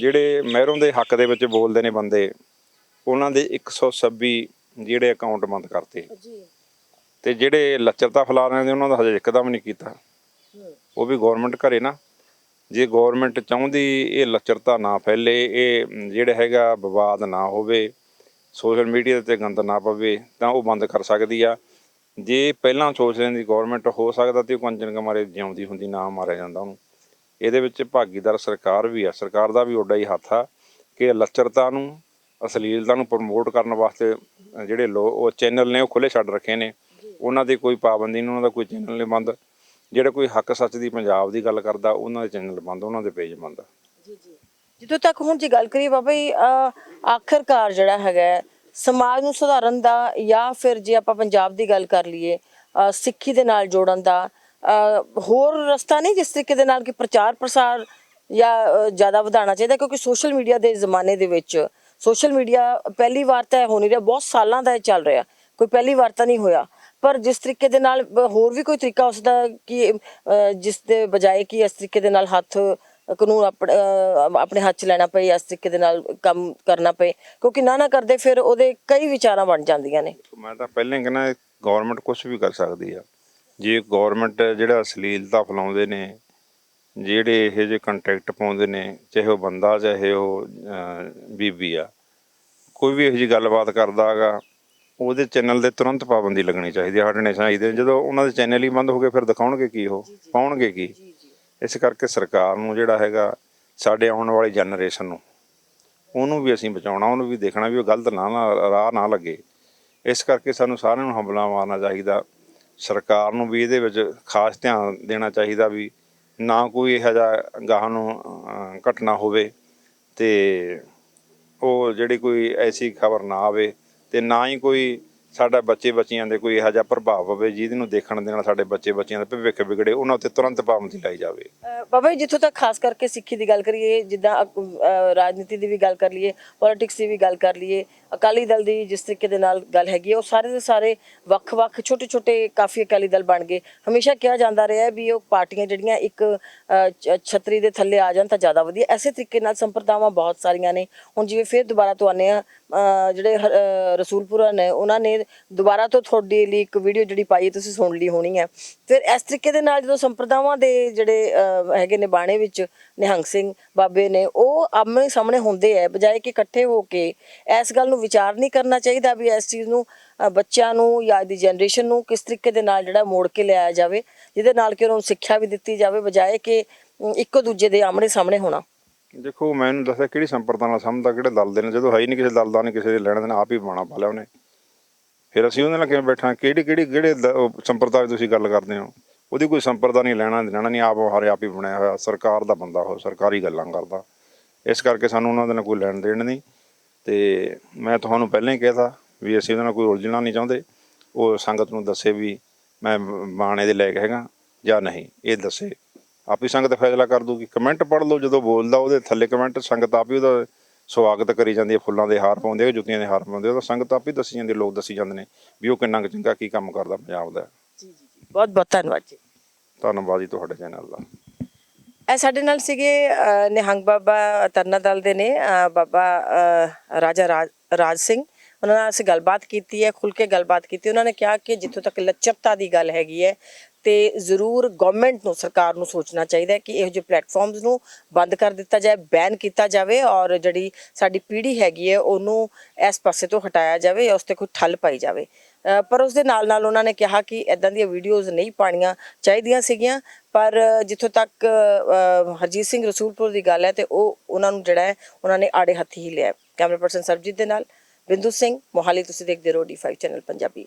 ਜਿਹੜੇ ਮਹਿਰੋਂ ਦੇ ਹੱਕ ਦੇ ਵਿੱਚ ਬੋਲਦੇ ਨੇ ਬੰਦੇ ਉਹਨਾਂ ਦੇ 126 ਜਿਹੜੇ ਅਕਾਊਂਟ ਬੰਦ ਕਰਤੇ। ਜੀ। ਤੇ ਜਿਹੜੇ ਲੱਚਰਤਾ ਫੈਲਾ ਰਹੇ ਨੇ ਉਹਨਾਂ ਦਾ ਹਜੇ ਇੱਕਦਮ ਨਹੀਂ ਕੀਤਾ। ਉਹ ਵੀ ਗਵਰਨਮੈਂਟ ਘਰੇ ਨਾ। ਜੇ ਗਵਰਨਮੈਂਟ ਚਾਹੁੰਦੀ ਇਹ ਲੱਚਰਤਾ ਨਾ ਫੈਲੇ ਇਹ ਜਿਹੜਾ ਹੈਗਾ ਵਿਵਾਦ ਨਾ ਹੋਵੇ ਸੋਸ਼ਲ ਮੀਡੀਆ ਤੇ ਗੰਦ ਨਾ ਪਵੇ ਤਾਂ ਉਹ ਬੰਦ ਕਰ ਸਕਦੀ ਆ। ਜੇ ਪਹਿਲਾਂ ਸੋਚ ਲੈਂਦੀ ਗਵਰਨਮੈਂਟ ਹੋ ਸਕਦਾ ਤੇ ਉਹ ਕੰਚਨ ਕੁਮਾਰੀ ਜਿਉਂਦੀ ਹੁੰਦੀ ਨਾ ਮਾਰਿਆ ਜਾਂਦਾ ਉਹਨੂੰ। ਇਹਦੇ ਵਿੱਚ ਭਾਗੀਦਾਰ ਸਰਕਾਰ ਵੀ ਆ। ਸਰਕਾਰ ਦਾ ਵੀ ਓਡਾ ਹੀ ਹੱਥ ਆ ਕਿ ਲੱਚਰਤਾ ਨੂੰ ਅਸ਼ਲੀਲਤਾ ਨੂੰ ਪ੍ਰਮੋਟ ਕਰਨ ਵਾਸਤੇ ਜਿਹੜੇ ਲੋ ਉਹ ਚੈਨਲ ਨੇ ਉਹ ਖੁੱਲੇ ਛੱਡ ਰੱਖੇ ਨੇ। ਉਹਨਾਂ ਦੀ ਕੋਈ ਪਾਬੰਦੀ ਨਹੀਂ ਉਹਨਾਂ ਦਾ ਕੋਈ ਚੈਨਲ ਨਹੀਂ ਬੰਦ। ਜਿਹੜਾ ਕੋਈ ਹੱਕ ਸੱਚ ਦੀ ਪੰਜਾਬ ਦੀ ਗੱਲ ਕਰਦਾ ਉਹਨਾਂ ਦੇ ਚੈਨਲ ਬੰਦ ਉਹਨਾਂ ਦੇ ਪੇਜ ਬੰਦ ਜਿੱਥੋਂ ਤੱਕ ਹੁਣ ਜੇ ਗੱਲ ਕਰੀਏ ਬਾਬਾ ਜੀ ਅਹ, ਆਖਰਕਾਰ ਜਿਹੜਾ ਹੈਗਾ ਸਮਾਜ ਨੂੰ ਸੁਧਾਰਨ ਦਾ ਜਾਂ ਫਿਰ ਜੇ ਆਪਾਂ ਪੰਜਾਬ ਦੀ ਗੱਲ ਕਰ ਲਈਏ ਸਿੱਖੀ ਦੇ ਨਾਲ ਜੋੜਨ ਦਾ ਹੋਰ ਰਸਤਾ ਨਹੀਂ ਜਿਸ ਤਰੀਕੇ ਦੇ ਨਾਲ ਕਿ ਪ੍ਰਚਾਰ ਪ੍ਰਸਾਰ ਜਾਂ ਜ਼ਿਆਦਾ ਵਧਾਉਣਾ ਚਾਹੀਦਾ, ਕਿਉਂਕਿ ਸੋਸ਼ਲ ਮੀਡੀਆ ਦੇ ਜ਼ਮਾਨੇ ਦੇ ਵਿੱਚ ਸੋਸ਼ਲ ਮੀਡੀਆ ਪਹਿਲੀ ਵਾਰ ਤਾਂ ਇਹ ਹੋ ਨਹੀਂ ਰਿਹਾ, ਬਹੁਤ ਸਾਲਾਂ ਦਾ ਇਹ ਚੱਲ ਰਿਹਾ। ਕੋਈ ਪਹਿਲੀ ਵਾਰ ਤਾਂ ਨਹੀਂ ਹੋਇਆ। ਪਰ ਜਿਸ ਤਰੀਕੇ ਦੇ ਨਾਲ ਹੋਰ ਵੀ ਕੋਈ ਤਰੀਕਾ ਉਸਦਾ ਕਿ ਜਿਸ ਦੇ ਬਜਾਏ ਕਿ ਇਸ ਤਰੀਕੇ ਦੇ ਨਾਲ ਹੱਥ ਕਾਨੂੰਨ ਆਪਣੇ ਆਪਣੇ ਹੱਥ ਚ ਲੈਣਾ ਪਏ, ਇਸ ਤਰੀਕੇ ਦੇ ਨਾਲ ਕੰਮ ਕਰਨਾ ਪਏ, ਕਿਉਂਕਿ ਨਾ ਨਾ ਕਰਦੇ ਫਿਰ ਉਹਦੇ ਕਈ ਵਿਚਾਰਾਂ ਬਣ ਜਾਂਦੀਆਂ ਨੇ। ਮੈਂ ਤਾਂ ਪਹਿਲਾਂ ਹੀ ਕਹਿੰਦਾ ਗਵਰਨਮੈਂਟ ਕੁਝ ਵੀ ਕਰ ਸਕਦੀ ਆ। ਜੇ ਗਵਰਨਮੈਂਟ ਜਿਹੜਾ ਅਸ਼ਲੀਲਤਾ ਫੈਲਾਉਂਦੇ ਨੇ ਜਿਹੜੇ ਇਹ ਜਿਹੇ ਕੰਟੈਕਟ ਪਾਉਂਦੇ ਨੇ ਚਾਹੇ ਉਹ ਬੰਦਾ ਚਾਹੇ ਉਹ ਬੀਬੀ ਆ ਕੋਈ ਵੀ ਇਹੋ ਜਿਹੀ ਗੱਲਬਾਤ ਕਰਦਾ ਹੈਗਾ ਉਹਦੇ ਚੈਨਲ ਦੇ ਤੁਰੰਤ ਪਾਬੰਦੀ ਲੱਗਣੀ ਚਾਹੀਦੀ ਹੈ ਸਾਡੇ ਨੇਸ਼ਨਲ ਆਈ ਦੇ ਜਦੋਂ ਉਹਨਾਂ ਦੇ ਚੈਨਲ ਹੀ ਬੰਦ ਹੋ ਗਏ ਫਿਰ ਦਿਖਾਉਣਗੇ ਕੀ ਉਹ? ਪਾਉਣਗੇ ਕੀ? ਇਸ ਕਰਕੇ ਸਰਕਾਰ ਨੂੰ ਜਿਹੜਾ ਹੈਗਾ ਸਾਡੇ ਆਉਣ ਵਾਲੀ ਜਨਰੇਸ਼ਨ ਨੂੰ ਉਹਨੂੰ ਵੀ ਅਸੀਂ ਬਚਾਉਣਾ ਉਹਨੂੰ ਵੀ ਦੇਖਣਾ ਵੀ ਉਹ ਗਲਤ ਨਾ ਨਾ- ਰਾਹ ਨਾ ਲੱਗੇ। ਇਸ ਕਰਕੇ ਸਾਨੂੰ ਸਾਰਿਆਂ ਨੂੰ ਹੰਬਲਾ ਮਾਰਨਾ ਚਾਹੀਦਾ। ਸਰਕਾਰ ਨੂੰ ਵੀ ਇਹਦੇ ਵਿੱਚ ਖਾਸ ਧਿਆਨ ਦੇਣਾ ਚਾਹੀਦਾ ਵੀ ਨਾ ਕੋਈ ਇਹੋ ਜਿਹਾ ਗਾਹ ਨੂੰ ਘਟਨਾ ਹੋਵੇ ਤੇ ਉਹ ਜਿਹੜੀ ਕੋਈ ਐਸੀ ਖਬਰ ਨਾ ਆਵੇ ਤੇ ਨਾ ਹੀ ਕੋਈ ਸਾਡਾ ਬੱਚੇ ਬੱਚੀਆਂ ਦੇ ਕੋਈ ਇਹੋ ਜਿਹਾ ਪ੍ਰਭਾਵ ਪਵੇ ਜਿਹਦੇ ਨੂੰ ਦੇਖਣ ਦੇ ਨਾਲ ਸਾਡੇ ਬੱਚੇ ਬੱਚੀਆਂ ਦਾ ਭਵਿੱਖ ਵਿਗੜੇ ਉਹਨਾਂ ਉੱਤੇ ਤੁਰੰਤ ਪਾਬੰਦੀ ਲਾਈ ਜਾਵੇ। ਬਾਬਾ ਜੀ ਜਿੱਥੋਂ ਤੱਕ ਖਾਸ ਕਰਕੇ ਸਿੱਖੀ ਦੀ ਗੱਲ ਕਰੀਏ ਜਿੱਦਾਂ ਰਾਜਨੀਤੀ ਦੀ ਵੀ ਗੱਲ ਕਰ ਲਈਏ ਪੋਲਿਟਿਕਸ ਦੀ ਵੀ ਗੱਲ ਕਰ ਲਈਏ ਅਕਾਲੀ ਦਲ ਦੀ ਜਿਸ ਤਰੀਕੇ ਦੇ ਨਾਲ ਗੱਲ ਹੈਗੀ ਹੈ, ਉਹ ਸਾਰੇ ਦੇ ਸਾਰੇ ਵੱਖ-ਵੱਖ ਛੋਟੇ-ਛੋਟੇ ਕਾਫੀ ਅਕਾਲੀ ਦਲ ਬਣ ਗਏ। ਹਮੇਸ਼ਾ ਕਿਹਾ ਜਾਂਦਾ ਰਿਹਾ ਵੀ ਉਹ ਪਾਰਟੀਆਂ ਜਿਹੜੀਆਂ ਇੱਕ ਅਹ, ਚ- ਛਤਰੀ ਦੇ ਥੱਲੇ ਆ ਜਾਣ ਤਾਂ ਜ਼ਿਆਦਾ ਵਧੀਆ। ਐਸੇ ਤਰੀਕੇ ਨਾਲ ਸੰਪਰਦਾਵਾਂ ਬਹੁਤ ਸਾਰੀਆਂ ਨੇ। ਹੁਣ ਜਿਵੇਂ ਫਿਰ ਦੁਬਾਰਾ ਤੋਂ ਆਨੇ ਆ ਜਿਹੜੇ ਰਸੂਲਪੁਰਾ ਨੇ ਉਹਨਾਂ ਨੇ ਦੁਬਾਰਾ ਤੋਂ ਤੁਹਾਡੇ ਲਈ ਇੱਕ ਵੀਡੀਓ ਜਿਹੜੀ ਪਾਈ ਹੈ, ਤੁਸੀਂ ਸੁਣ ਲਈ ਹੋਣੀ ਹੈ। ਫਿਰ ਇਸ ਤਰੀਕੇ ਦੇ ਨਾਲ ਜਦੋਂ ਸੰਪਰਦਾਵਾਂ ਦੇ ਜਿਹੜੇ ਹੈਗੇ ਨੇ ਬਾਣੇ ਵਿੱਚ ਨਿਹੰਗ ਸਿੰਘ ਬਾਬੇ ਨੇ ਉਹ ਆਮਣੇ ਸਾਹਮਣੇ ਹੁੰਦੇ ਆ ਬਜਾਏ ਕਿ ਇਕੱਠੇ ਹੋ ਕੇ ਇਸ ਗੱਲ ਨੂੰ ਵਿਚਾਰ ਨਹੀਂ ਕਰਨਾ ਚਾਹੀਦਾ ਵੀ ਇਸ ਚੀਜ਼ ਨੂੰ ਬੱਚਿਆਂ ਨੂੰ ਜਾਂ ਦੀ ਜਨਰੇਸ਼ਨ ਨੂੰ ਕਿਸ ਤਰੀਕੇ ਦੇ ਨਾਲ ਜਿਹੜਾ ਮੋੜ ਕੇ ਲਿਆਇਆ ਜਾਵੇ ਜਿਹਦੇ ਨਾਲ ਕਿ ਉਹਨਾਂ ਨੂੰ ਸਿੱਖਿਆ ਵੀ ਦਿੱਤੀ ਜਾਵੇ ਬਜਾਏ ਕਿ ਇੱਕੋ ਦੂਜੇ ਦੇ ਆਮਣੇ ਸਾਹਮਣੇ ਹੋਣਾ। ਦੇਖੋ ਮੈਨੂੰ ਦੱਸਿਆ ਕਿਹੜੀ ਸੰਪਰਦਾ ਨਾਲ ਸਮਝਦਾ ਕਿਹੜੇ ਦਲ ਦੇ ਨੇ ਜਦੋਂ ਹੈ ਹੀ ਨਹੀਂ ਕਿਸੇ ਦਲ ਦਾ ਨਹੀਂ ਕਿਸੇ ਦੇ ਲੈਣ ਦੇਣਾ ਆਪ ਹੀ ਬਾਣਾ ਪਾ ਲਿਆ ਉਹਨੇ। ਫਿਰ ਅਸੀਂ ਉਹਦੇ ਨਾਲ ਕਿਵੇਂ ਬੈਠਾਂ? ਕਿਹੜੀ ਕਿਹੜੀ ਕਿਹੜੇ ਦ- ਸੰਪਰਦਾ ਦੀ ਤੁਸੀਂ ਗੱਲ ਕਰਦੇ ਹੋ? ਉਹਦੀ ਕੋਈ ਸੰਪਰਦਾ ਨਹੀਂ, ਲੈਣਾ ਦੇਣਾ ਨਹੀਂ ਆਪ ਹਰੇ ਆਪ ਹੀ ਬਣਿਆ ਹੋਇਆ। ਸਰਕਾਰ ਦਾ ਬੰਦਾ ਹੋ ਸਰਕਾਰੀ ਗੱਲਾਂ ਕਰਦਾ। ਇਸ ਕਰਕੇ ਸਾਨੂੰ ਉਹਨਾਂ ਦੇ ਨਾਲ ਕੋਈ ਲੈਣ ਦੇਣ ਨਹੀਂ। ਤੇ ਮੈਂ ਤੁਹਾਨੂੰ ਪਹਿਲਾਂ ਹੀ ਕਹਿਤਾ ਵੀ ਅਸੀਂ ਉਹਦੇ ਨਾਲ ਕੋਈ ਉਲਝਣਾ ਨਹੀਂ ਚਾਹੁੰਦੇ। ਉਹ ਸੰਗਤ ਨੂੰ ਦੱਸੇ ਵੀ ਮੈਂ ਬਾਣੇ ਦੇ ਲਾਇਕ ਹੈਗਾ ਜਾਂ ਨਹੀਂ। ਇਹ ਦੱਸੇ। ਆਪੀ ਸੰਗਤ ਫੈਸਲਾ ਕਰ ਦੂਗੀ। ਕਮੈਂਟ ਪੜ੍ਹ ਲਓ, ਜਦੋਂ ਬੋਲਦਾ ਉਹਦੇ ਥੱਲੇ ਕਮੈਂਟ, ਸੰਗਤ ਆਪ ਹੀ ਉਹਦਾ ਸਵਾਗਤ ਕਰੀ ਜਾਂਦੀ ਹੈ ਫੁੱਲਾਂ ਦੇ ਹਾਰ ਪਾਉਂਦੇ ਆ ਜੁੱਤੀਆਂ ਦੇ ਹਾਰ ਪਾਉਂਦੇ ਆ, ਉਹਦਾ ਸੰਗਤ ਆਪ ਹੀ ਦੱਸੀ ਜਾਂਦੀ ਲੋਕ ਦੱਸੀ ਜਾਂਦੇ ਨੇ ਵੀ ਉਹ ਕਿੰਨਾ ਕੁ ਚੰਗਾ ਕੀ ਕੰਮ ਕਰਦਾ ਪੰਜਾਬ ਦਾ। ਬਹੁਤ ਬਹੁਤ ਧੰਨਵਾਦ ਜੀ। ਧੰਨਵਾਦ ਜੀ ਤੁਹਾਡੇ ਚੈਨਲ ਦਾ। ਇਹ ਸਾਡੇ ਨਾਲ ਸੀਗੇ ਅਹ, ਨਿਹੰਗ ਬਾਬਾ ਤਰਨਾ ਦਲ ਦੇ ਨੇ ਅਹ, ਬਾਬਾ ਅਹ, ਰਾਜਾ ਰਾਜ ਰਾਜ ਸਿੰਘ। ਉਹਨਾਂ ਨਾਲ ਅਸੀਂ ਗੱਲਬਾਤ ਕੀਤੀ ਹੈ ਖੁੱਲ ਕੇ ਗੱਲਬਾਤ ਕੀਤੀ। ਉਹਨਾਂ ਨੇ ਕਿਹਾ ਕਿ ਜਿੱਥੋਂ ਤੱਕ ਲਚਕਤਾ ਦੀ ਗੱਲ ਹੈਗੀ ਹੈ ਤੇ ਜ਼ਰੂਰ ਗਵਰਨਮੈਂਟ ਨੂੰ, ਸਰਕਾਰ ਨੂੰ ਸੋਚਣਾ ਚਾਹੀਦਾ ਹੈ ਕਿ ਇਹੋ ਜਿਹੇ ਪਲੇਟਫਾਰਮਸ ਨੂੰ ਬੰਦ ਕਰ ਦਿੱਤਾ ਜਾਏ ਬੈਨ ਕੀਤਾ ਜਾਵੇ ਔਰ ਜਿਹੜੀ ਸਾਡੀ ਪੀੜ੍ਹੀ ਹੈਗੀ ਹੈ, ਉਹਨੂੰ ਇਸ ਪਾਸੇ ਤੋਂ ਹਟਾਇਆ ਜਾਵੇ ਜਾਂ ਉਸ ਤੇ ਕੋਈ ਠੱਲ ਪਾਈ ਜਾਵੇ। ਪਰ ਉਸ ਦੇ ਨਾਲ ਨਾਲ ਉਹਨਾਂ ਨੇ ਕਿਹਾ ਕਿ ਇਦਾਂ ਦੀਆਂ ਵੀਡੀਓਜ਼ ਨਹੀਂ ਪਾਣੀਆਂ ਚਾਹੀਦੀਆਂ ਸੀਗੀਆਂ, ਪਰ ਜਿੱਥੋਂ ਤੱਕ ਹਰਜੀਤ ਸਿੰਘ ਰਸੂਲਪੁਰ ਦੀ ਗੱਲ ਹੈ ਤੇ ਉਹ ਉਹਨਾਂ ਨੂੰ ਜਿਹੜਾ ਹੈ, ਉਹਨਾਂ ਨੇ ਆੜੇ ਹੱਥੀ ਹੀ ਲਿਆ ਕੈਮਰਾ ਪਰਸਨ ਸਰਬਜੀਤ ਦੇ ਨਾਲ ਬਿੰਦੂ ਸਿੰਘ ਮੋਹਾਲੀ, ਤੁਸੀਂ ਦੇਖਦੇ ਰਹੋ ਡੀ5 ਚੈਨਲ ਪੰਜਾਬੀ।